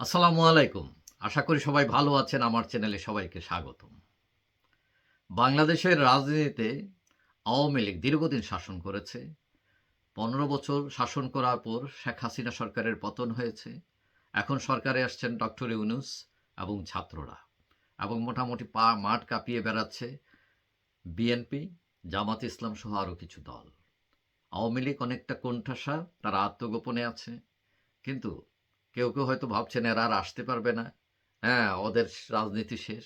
আসসালামু আলাইকুম। আশা করি সবাই ভালো আছেন, আমার চ্যানেলে সবাইকে স্বাগতম। বাংলাদেশের রাজনীতিতে আওয়ামী লীগ দীর্ঘদিন শাসন করেছে। পনেরো বছর শাসন করার পর শেখ হাসিনা সরকারের পতন হয়েছে। এখন সরকারে আসছেন ডক্টর ইউনুস এবং ছাত্ররা এবং মোটামুটি পা মাঠ কাঁপিয়ে বেড়াচ্ছে বিএনপি, জামাত ইসলাম সহ আরও কিছু দল। আওয়ামী লীগ অনেকটা কোণঠাসা, তারা আত্মগোপনে আছে। কিন্তু কেউ কেউ হয়তো ভাবছেন এরা আর আসতে পারবে না। হ্যাঁ ওদের রাজনীতি শেষ।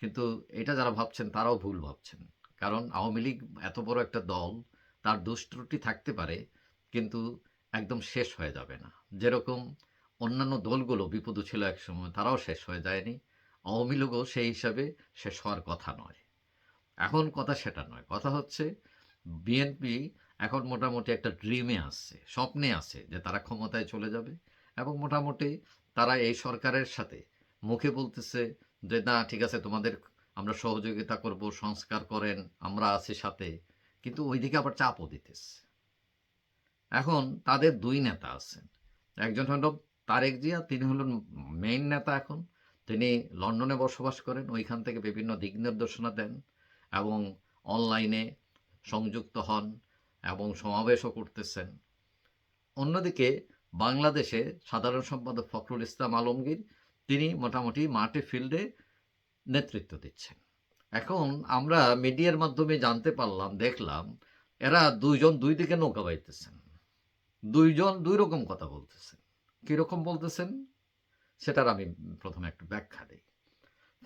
কিন্তু এটা যারা ভাবছেন, তারাও ভুল ভাবছেন। কারণ আওয়ামী লীগ এত বড় একটা দল, তার দুষ্ট্রুটি থাকতে পারে, কিন্তু একদম শেষ হয়ে যাবে না। যেরকম অন্যান্য দলগুলো বিপদ ছিল একসময় তারাও শেষ হয়ে যায়নি। আওয়ামী লীগও সেই হিসাবে শেষ হওয়ার কথা নয়। এখন কথা সেটা নয়। কথা হচ্ছে, বিএনপি এখন মোটামুটি একটা ড্রিমে আসছে স্বপ্নে আছে যে তারা ক্ষমতায় চলে যাবে। এবং মোটামুটি তারা এই সরকারের সাথে মুখে বলতেছে যে, না, ঠিক আছে, তোমাদের আমরা সহযোগিতা করব, সংস্কার করেন, আমরা আছি সাথে। কিন্তু ওইদিকে আবার চাপও দিতেছে। এখন তাদের দুই নেতা আছেন। একজন হলো তারেক জিয়া, তিনি হলেন মেইন নেতা এখন। তিনি লন্ডনে বসবাস করেন, ওইখান থেকে বিভিন্ন দিক নির্দেশনা দেন এবং অনলাইনে সংযুক্ত হন এবং সমাবেশও করতেছেন। অন্যদিকে বাংলাদেশে সাধারণ সম্পাদক ফখরুল ইসলাম আলমগীর, তিনি মোটামুটি মাঠে ফিল্ডে নেতৃত্ব দিচ্ছেন। এখন আমরা মিডিয়ার মাধ্যমে জানতে পারলাম, দেখলাম, এরা দুইজন দুই দিকে নৌকা বাইতেছেন। দুইজন দুই রকম কথা বলতেছেন। কীরকম বলতেছেন? সেটার আমি প্রথমে একটু ব্যাখ্যা দিই।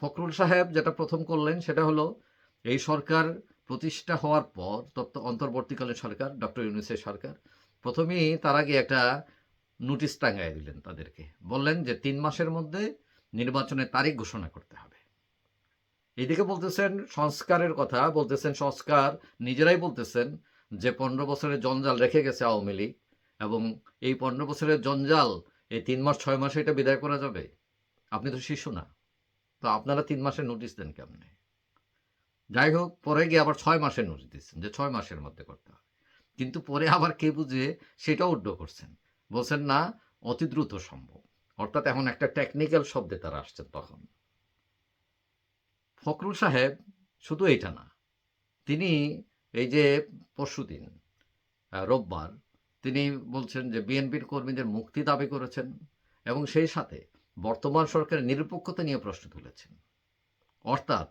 ফখরুল সাহেব যেটা প্রথম করলেন সেটা হলো, এই সরকার প্রতিষ্ঠা হওয়ার পর তত্ত্ব অন্তর্বর্তীকালীন সরকার, ডক্টর ইউনুসের সরকার, প্রথমেই তার আগে একটা নোটিশ টাঙ্গাই দিলেন তাদেরকে। বললেন যে তিন মাসের মধ্যে নির্বাচনের তারিখ ঘোষণা করতে হবে। এদিকে বলতেছেন, সংস্কারের কথা বলতেছেন, সংস্কার নিজেরাই বলতেছেন যে পনেরো বছরের জঞ্জাল রেখে গেছে আওয়ামী লীগ এবং এই পনেরো বছরের জঞ্জাল, এই তিন মাস, ছয় মাসে এটা বিদায় করা যাবে? আপনি তো শিশু না। তো আপনারা তিন মাসের নোটিশ দেন কেমনে? যাই হোক, পরে গিয়ে আবার ছয় মাসের নোটিশ দিচ্ছেন যে ছয় মাসের মধ্যে করতে হবে। কিন্তু পরে আবার কে বুঝে সেটাও উড্ড করছেন। বলছেন, না অতি দ্রুত সম্ভব। অর্থাৎ এখন একটা টেকনিক্যাল শব্দে তারা আসছেন তখন। ফখরুল সাহেব শুধু এইটা না, তিনি এই যে পরশুদিন রোববার, তিনি বলছেন যে বিএনপির কর্মীদের মুক্তি দাবি করেছেন এবং সেই সাথে বর্তমান সরকারের নিরপেক্ষতা নিয়ে প্রশ্ন তুলেছেন। অর্থাৎ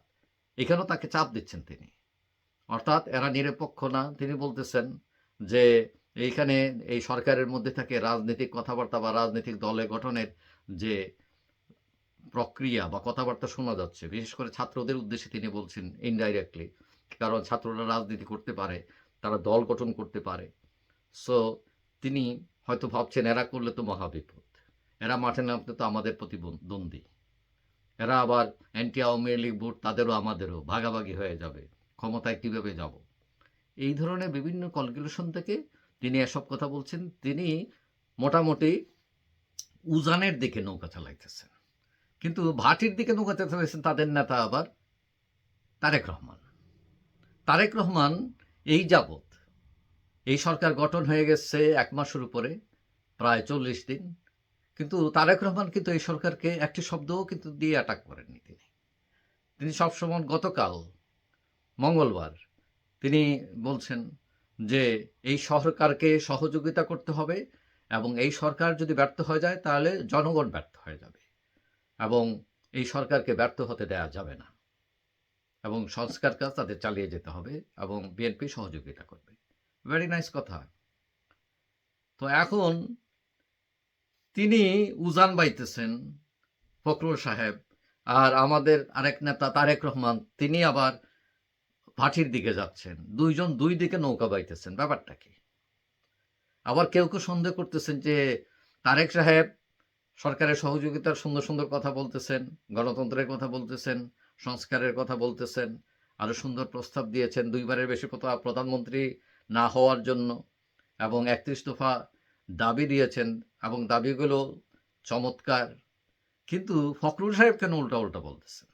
এখানেও তাকে চাপ দিচ্ছেন তিনি। অর্থাৎ এরা নিরপেক্ষ না। তিনি বলতেছেন যে এইখানে এই সরকারের মধ্যে থাকে রাজনৈতিক কথাবার্তা বা রাজনৈতিক দলে গঠনের যে প্রক্রিয়া বা কথাবার্তা শোনা যাচ্ছে, বিশেষ করে ছাত্রদের উদ্দেশ্যে তিনি বলছেন ইনডাইরেক্টলি কারণ ছাত্ররা রাজনীতি করতে পারে, তারা দল গঠন করতে পারে। সো তিনি হয়তো ভাবছেন, এরা করলে তো মহাবিপদ এরা মাঠে নামতে তো আমাদের প্রতিদ্বন্দ্বী এরা আবার অ্যান্টি আওয়ামী লীগ ভোট তাদেরও আমাদেরও ভাগাভাগি হয়ে যাবে। ক্ষমতায় কীভাবে যাব? এই ধরনের বিভিন্ন ক্যালকুলেশন থেকে তিনি এসব কথা বলছেন, তিনি মোটামুটি উজানের দিকে নৌকা চালাইতেছেন। কিন্তু ভাটির দিকে নৌকা চালাইছেন তাদের নেতা আবার তারেক রহমান। তারেক রহমান এই যাবৎ, এই সরকার গঠন হয়ে গেছে এক মাসের উপরে, প্রায় চল্লিশ দিন। কিন্তু তারেক রহমান কিন্তু এই সরকারকে একটি শব্দও কিন্তু দিয়ে অ্যাটাক করেননি তিনি। তিনি সবসময় গতকাল মঙ্গলবার তিনি বলছেন যে এই সরকারকে সহযোগিতা করতে হবে এবং এই সরকার যদি ব্যর্থ হয়ে যায়, তাহলে জনগণ ব্যর্থ হয়ে যাবে এবং এই সরকারকে ব্যর্থ হতে দেওয়া যাবে না এবং সংস্কার কাজ তাদের চালিয়ে যেতে হবে এবং বিএনপি সহযোগিতা করবে। ভেরি নাইস কথা। তো এখন তিনি উজান বাইতেছেন ফখরুল সাহেব আর আমাদের আরেক নেতা তারেক রহমান, তিনি আবার ভাটির দিকে যাচ্ছেন, দুইজন দুই দিকে নৌকা বাইতেছেন, ব্যাপারটা কি? আবার কেউ কেউ সন্দেহ করতেছেন যে তারেক সাহেব সরকারের সহযোগিতার সুন্দর সুন্দর কথা বলতেছেন, গণতন্ত্রের কথা বলতেছেন, সংস্কারের কথা বলতেছেন আরও সুন্দর প্রস্তাব দিয়েছেন, দুইবারের বেশি কথা প্রধানমন্ত্রী না হওয়ার জন্য এবং একত্রিশ দফা দাবি দিয়েছেন এবং দাবিগুলো চমৎকার। কিন্তু ফখরুল সাহেব কেন উল্টা উল্টা বলতেছেন?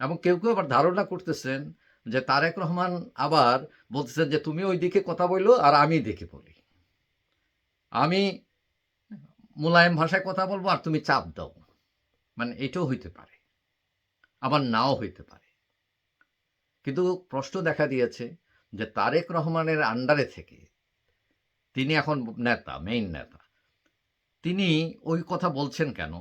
এবং কেউ কেউ আবার ধারণা করতেছেন যে তারেক রহমান আবার বলতেছেন যে, তুমি ওই দিকে কথা বলল আর আমি দেখে বলি। আমি মোলায়েম ভাষায় কথা বলব আর তুমি চাপ দাও। মানে এটাও হইতে পারে, আবার নাও হইতে পারে। কিন্তু প্রশ্ন দেখা দিয়েছে যে, তারেক রহমানের আন্ডারে থেকে তিনি এখন নেতা মেইন নেতা, তিনি ওই কথা বলছেন কেন?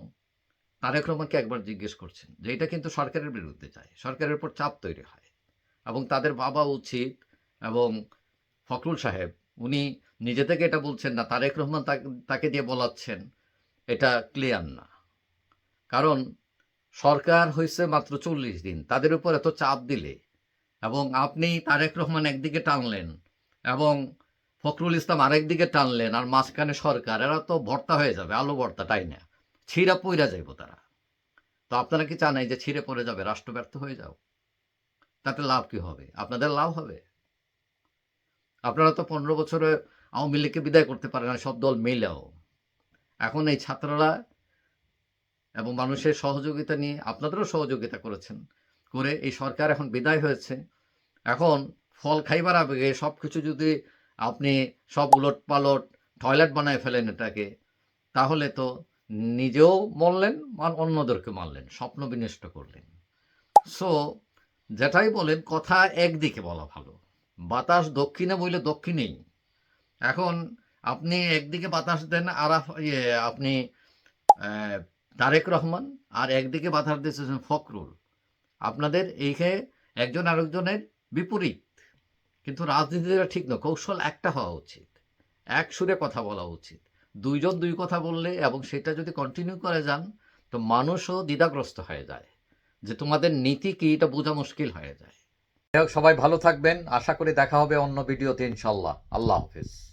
তারেক রহমানকে একবার জিজ্ঞেস করছেন যে, এটা কিন্তু সরকারের বিরুদ্ধে যায়। সরকারের উপর চাপ তৈরি হয়। এবং তাদের বাবা উচিত এবং ফখরুল সাহেব, উনি নিজে থেকে এটা বলছেন না, তারেক রহমান তাকে- দিয়ে বলাচ্ছেন, এটা ক্লিয়ার না। কারণ সরকার হয়েছে মাত্র চল্লিশ দিন, তাদের উপর এত চাপ দিলে, এবং আপনি তারেক রহমান একদিকে টানলেন এবং ফখরুল ইসলাম আরেক দিকে টানলেন আর মাঝখানে সরকার, এরা তো ভর্তা হয়ে যাবে, আলু ভর্তা, তাই না? ছিঁড়া পইরা যাইব তারা। তো আপনারা কি চান এই যে ছিঁড়ে পড়ে যাবে, রাষ্ট্র ব্যর্থ হয়ে যাও? তাতে লাভ কি হবে? আপনাদের লাভ হবে? আপনারা তো পনেরো বছরে আওয়ামী লীগকে বিদায় করতে পারেন না, সব দল মিলেও এখন এই ছাত্ররা এবং মানুষের সহযোগিতা নিয়ে আপনাদেরও সহযোগিতা করেছেন, করে এই সরকার এখন বিদায় হয়েছে। এখন ফল খাইবার আগে সব কিছু যদি আপনি সব উলট পালট টয়লেট বানায় ফেলেন এটাকে, তাহলে তো নিজেও মরলেন, আর অন্যদেরকে মারলেন, স্বপ্ন বিনষ্ট করলেন। সো যেটাই বলেন কথা একদিকে বলা ভালো। বাতাস দক্ষিণে বইলে দক্ষিণেই। এখন আপনি একদিকে বাতাস দেন আর ইয়ে, আপনি তারেক রহমান আর একদিকে বাতাস দিয়েছেন ফখরুল। আপনাদের এইখানে একজন আরেকজনের বিপরীত। কিন্তু রাজনীতিটা ঠিক নয় কৌশল একটা হওয়া উচিত। এক সুরে কথা বলা উচিত। দুইজন দুই কথা বললে এবং সেটা যদি কন্টিনিউ করে যান তো মানুষও দ্বিধাগ্রস্ত হয়ে যায়। যে তোমাদের নীতি কি, এটা বোঝা মুশকিল হয়ে যায়। সবাই ভালো থাকবেন। আশা করি দেখা হবে অন্য ভিডিওতে ইনশাল্লাহ। আল্লাহ হাফিজ।